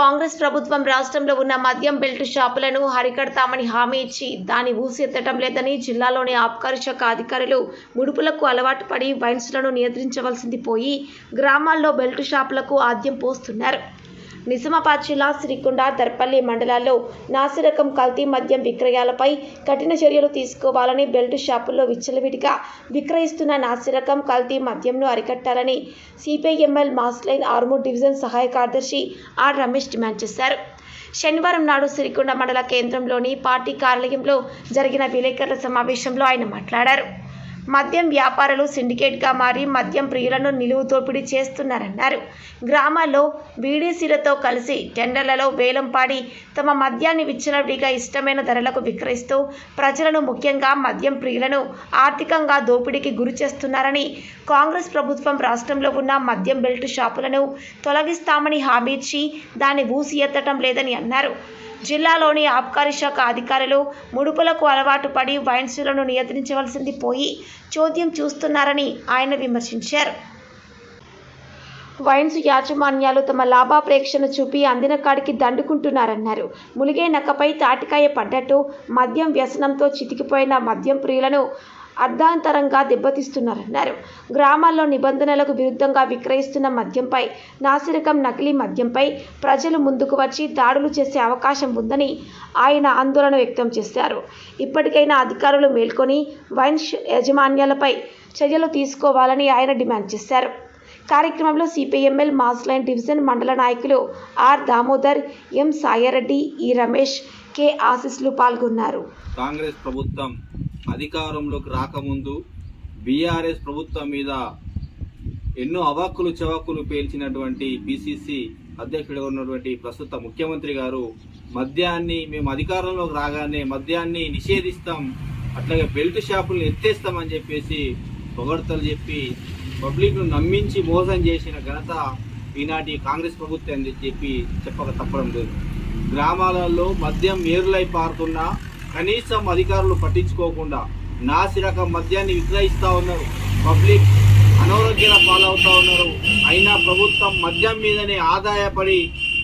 కాంగ్రెస్ ప్రభుత్వం రాష్ట్రంలో ఉన్న మద్యం బెల్ట్ షాపులను హరికడతామని హామీ ఇచ్చి దాని ఊసెత్తటం లేదని జిల్లాలోని ఆబ్కారు శాఖ అధికారులు ముడుపులకు అలవాటు పడి వైన్స్లను నియంత్రించవలసింది పోయి గ్రామాల్లో బెల్ట్ షాపులకు ఆద్యం పోస్తున్నారు. నిజామాబాద్ జిల్లా సిరికొండ దర్పల్లి మండలాల్లో నాసిరకం కల్తీ మద్యం విక్రయాలపై కఠిన చర్యలు తీసుకోవాలని బెల్ట్ షాపుల్లో విచ్చలవిడిగా విక్రయిస్తున్న నాసిరకం కల్తీ మద్యంను అరికట్టాలని CPIML mass line Armoor division సహాయ కార్యదర్శి ఆర్ రమేష్ డిమాండ్ చేశారు. శనివారం నాడు సిరికొండ మండల కేంద్రంలోని పార్టీ కార్యాలయంలో జరిగిన విలేకరుల సమావేశంలో ఆయన మాట్లాడారు. మద్యం వ్యాపారులు సిండికేట్గా మారి మద్యం ప్రియులను నిలువు దోపిడీ చేస్తున్నారన్నారు. గ్రామాల్లో బీడీసీలతో కలిసి టెండర్లలో వేలం పాడి తమ మద్యాన్ని విచ్చలవిడిగా ఇష్టమైన ధరలకు విక్రయిస్తూ ప్రజలను ముఖ్యంగా మద్యం ప్రియులను ఆర్థికంగా దోపిడీకి గురి చేస్తున్నారని కాంగ్రెస్ ప్రభుత్వం రాష్ట్రంలో ఉన్న మద్యం బెల్ట్ షాపులను తొలగిస్తామని హామీ ఇచ్చి దాన్ని ఊసి ఎత్తటం లేదని అన్నారు. జిల్లాలోని ఆబ్కారీ శాఖ అధికారులు ముడుపులకు అలవాటు పడి వైన్స్లను నియంత్రించవలసింది పోయి చోద్యం చూస్తున్నారని ఆయన విమర్శించారు. వైన్స్ యాజమాన్యాలు తమ లాభాపేక్షను చూపి అందిన కాడికి దండుకుంటున్నారన్నారు. ములిగే నక్కపై తాటికాయ పడ్డట్టు మద్యం వ్యసనంతో చితికిపోయిన మద్యం ప్రియులను అర్ధాంతరంగా దెబ్బతీస్తున్నారన్నారు గ్రామాల్లో నిబంధనలకు విరుద్ధంగా విక్రయిస్తున్న మద్యంపై నాసిరకం నకిలీ మద్యంపై ప్రజలు ముందుకు వచ్చి దాడులు చేసే అవకాశం ఉందని ఆయన ఆందోళన వ్యక్తం చేశారు. ఇప్పటికైనా అధికారులు మేల్కొని వైన్ యాజమాన్యాలపై చర్యలు తీసుకోవాలని ఆయన డిమాండ్ చేశారు. కార్యక్రమంలో సిపిఎంఎల్ మాస్లైన్ డివిజన్ మండల నాయకులు ఆర్ దామోదర్ ఎం సాయారెడ్డి ఈ రమేష్ కె ఆశీస్లు పాల్గొన్నారు. కాంగ్రెస్ ప్రభుత్వం అధికారంలోకి రాకముందు బీఆర్ఎస్ ప్రభుత్వం మీద ఎన్నో అవాక్కులు చవాకులు పేల్చినటువంటి బీసీసీ అధ్యక్షుడిగా ఉన్నటువంటి ప్రస్తుత ముఖ్యమంత్రి గారు మద్యాన్ని మేము అధికారంలోకి రాగానే మద్యాన్ని నిషేధిస్తాం అట్లాగే బెల్ట్ షాపులను ఎత్తేస్తామని చెప్పేసి పొగడ్తలు చెప్పి పబ్లిక్ను నమ్మించి మోసం చేసిన ఘనత ఈనాటి కాంగ్రెస్ ప్రభుత్వం అని చెప్పి చెప్పక తప్పడం లేదు. గ్రామాలలో మద్యం ఏరులై పారుతున్నా కనీసం అధికారులు పట్టించుకోకుండా నాసిరకం మద్యాన్ని విక్రయిస్తూ ఉన్నారు. పబ్లిక్ అనారోగ్యాల పాలవుతూ ఉన్నారు. అయినా ప్రభుత్వం మద్యం మీదనే ఆదాయపడి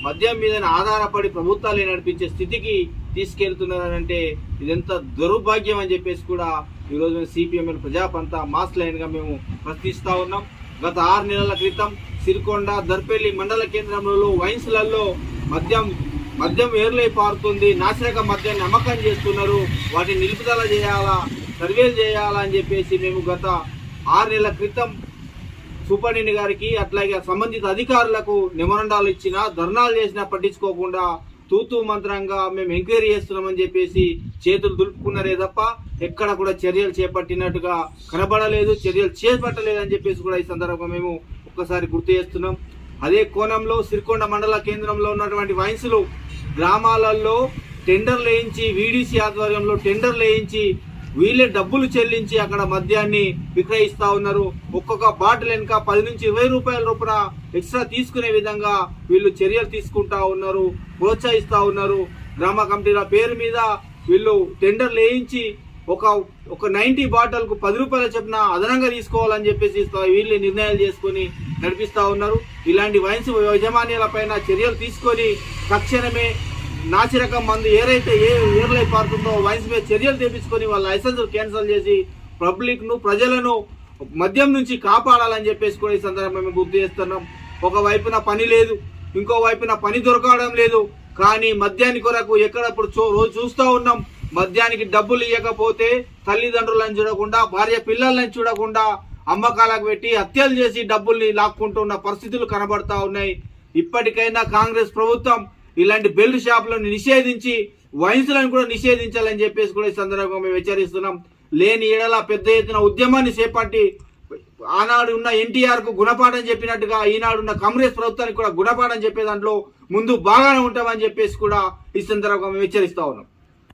మద్యం మీదనే ఆధారపడి ప్రభుత్వాలే నడిపించే స్థితికి తీసుకెళ్తున్నారంటే ఇదంతా దౌర్భాగ్యం అని చెప్పేసి కూడా ఈరోజు మేము సిపిఎంఎల్ ప్రజాపంతా మాస్ లైన్గా మేము ప్రశ్నిస్తూ ఉన్నాం. గత ఆరు నెలల క్రితం సిరికొండ దర్పల్లి మండల కేంద్రంలో వైన్స్లలో మద్యం మద్యం ఏర్లై పారుతుంది. నాసిరక మద్యాన్ని అమ్మకం చేస్తున్నారు. వాటిని నిలుపుదల చేయాలా? సర్వేలు చేయాలని చెప్పేసి మేము గత ఆరు నెలల క్రితం సూపరింటెండెంట్ గారికి అట్లాగే సంబంధిత అధికారులకు నిమరండాలు ఇచ్చినా ధర్నాలు చేసినా పట్టించుకోకుండా తూతూ మంత్రంగా మేము ఎంక్వైరీ చేస్తున్నామని చెప్పేసి చేతులు దులుపుకున్నారే తప్ప ఎక్కడ కూడా చర్యలు చేపట్టినట్టుగా కనబడలేదు చర్యలు చేపట్టలేదు అని చెప్పేసి కూడా ఈ సందర్భంగా మేము ఒక్కసారి గుర్తు చేస్తున్నాం. అదే కోణంలో సిరికొండ మండల కేంద్రంలో ఉన్నటువంటి వైన్సులు గ్రామాలలో టెండర్లు వేయించి వీడీసీ ఆధ్వర్యంలో టెండర్లు వేయించి వీళ్ళే డబ్బులు చెల్లించి అక్కడ మద్యాన్ని విక్రయిస్తా ఉన్నారు. ఒక్కొక్క బాటిల్ వెనుక పది నుంచి ఇరవై రూపాయల రూపాయ ఎక్స్ట్రా తీసుకునే విధంగా వీళ్ళు చర్యలు తీసుకుంటా ఉన్నారు ప్రోత్సహిస్తా ఉన్నారు. గ్రామ కమిటీల పేరు మీద వీళ్ళు టెండర్లు వేయించి ఒక ఒక నైన్టీ బాటిల్కు పది రూపాయల చొప్పున అదనంగా తీసుకోవాలని చెప్పేసి వీళ్ళు నిర్ణయాలు చేసుకొని నడిపిస్తా ఉన్నారు. ఇలాంటి వయసు యజమానుల పైన చర్యలు తీసుకొని తక్షణమే నాసిరకం మందు ఏదైతే ఏ ఏర్లై పారుతుందో వైన్స్ మీద చర్యలు తెప్పించుకొని వాళ్ళ లైసెన్స్ క్యాన్సిల్ చేసి పబ్లిక్ను ప్రజలను మద్యం నుంచి కాపాడాలని చెప్పేసి కూడా ఈ సందర్భంగా మేము గుర్తు చేస్తున్నాం. ఒక వైపున పని లేదు ఇంకో వైపున పని దొరకడం లేదు. కానీ మద్యాన్ని కొరకు ఎక్కడప్పుడు చూ- రోజు చూస్తూ ఉన్నాం. మద్యానికి డబ్బులు ఇవ్వకపోతే తల్లిదండ్రులను చూడకుండా భార్య పిల్లలను చూడకుండా అమ్మకాలకు పెట్టి హత్యలు చేసి డబ్బుల్ని లాక్కుంటున్న పరిస్థితులు కనబడతా ఉన్నాయి. ఇప్పటికైనా కాంగ్రెస్ ప్రభుత్వం ఇలాంటి బెల్ట్ షాపులను నిషేధించి వైన్స్లను కూడా నిషేధించాలని చెప్పేసి కూడా ఈ సందర్భంగా మేము హెచ్చరిస్తున్నాం. లేని ఏడలా పెద్ద ఎత్తున ఉద్యమాన్ని చేపట్టి ఆనాడు ఉన్న ఎన్టీఆర్కు గుణపాఠం చెప్పినట్టుగా ఈనాడు ఉన్న కాంగ్రెస్ ప్రభుత్వానికి కూడా గుణపాఠం చెప్పే దాంట్లో ముందు బాగానే ఉంటామని చెప్పేసి కూడా ఈ సందర్భంగా మేము హెచ్చరిస్తా ఉన్నాం.